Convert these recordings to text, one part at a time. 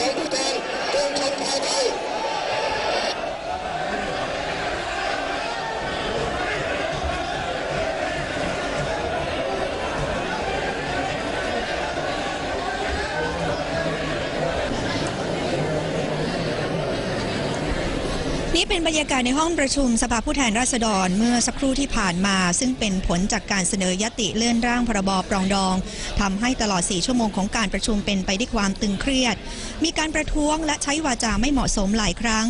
egg นี่เป็นบรรยากาศในห้องประชุมสภาผู้แทนราษฎรเมื่อสักครู่ที่ผ่านมา ซึ่งเป็นผลจากการเสนอยติเลื่อนร่างพรบปรองดองทำให้ตลอด 4 ชั่วโมงของการประชุมเป็นไปด้วยความตึงเครียด มีการประท้วงและใช้วาจาไม่เหมาะสมหลายครั้ง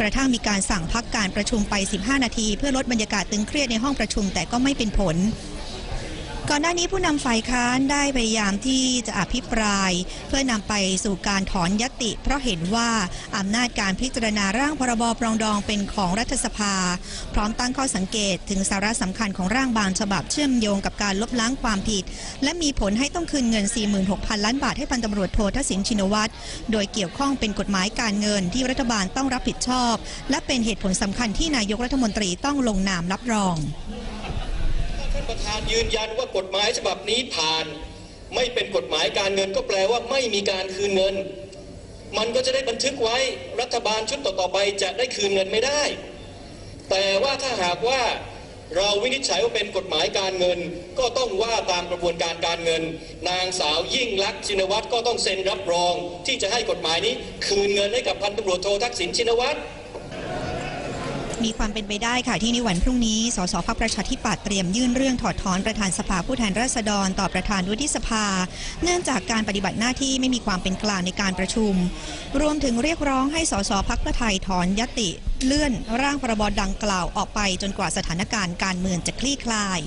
กระทั่งมีการสั่งพักการประชุมไป 15 นาที เพื่อลดบรรยากาศตึงเครียดในห้องประชุมแต่ก็ไม่เป็นผล ก่อนหน้านี้ผู้นำฝ่ายค้านได้พยายามที่จะอภิปราย เพื่อนำไปสู่การถอนยติ เพราะเห็นว่าอำนาจการพิจารณาร่างพรบปรองดองเป็นของรัฐสภา พร้อมตั้งข้อสังเกตถึงสาระสำคัญของร่างบางฉบับเชื่อมโยงกับการลบล้างความผิด และมีผลให้ต้องคืนเงิน 46,000 ล้านบาทให้พันตำรวจโททักษิณชินวัตรโดยเกี่ยวข้องเป็นกฎหมายการเงินที่รัฐบาลต้องรับผิดชอบ และเป็นเหตุผลสำคัญที่นายกรัฐมนตรีต้องลงนามรับรอง ประธานยืนยันว่ากฎหมายฉบับนี้ผ่าน ไม่เป็นกฎหมายการเงินก็แปลว่าไม่มีการคืนเงิน มันก็จะได้บันทึกไว้รัฐบาลชุดต่อๆไปจะได้คืนเงินไม่ได้ แต่ว่าถ้าหากว่าเราวินิจฉัยว่าเป็นกฎหมายการเงิน ก็ต้องว่าตามกระบวนการการเงิน นางสาวยิ่งลักษณ์ชินวัตรก็ต้องเซ็นรับรอง ที่จะให้กฎหมายนี้คืนเงินให้กับพันตำรวจโททักษิณชินวัตร มีความเป็นไปได้ค่ะที่ในวันพรุ่งนี้ สสพักประชาธิปัตย์เตรียมยื่นเรื่องถอดถอนประธานสภาผู้แทนราษฎรต่อประธานวุฒิสภา เนื่องจากการปฏิบัติหน้าที่ไม่มีความเป็นกลางในการประชุม รวมถึงเรียกร้องให้สสพักเพื่อไทยถอนยติเลื่อนร่างพรบดังกล่าวออกไปจนกว่าสถานการณ์การเมืองจะคลี่คลาย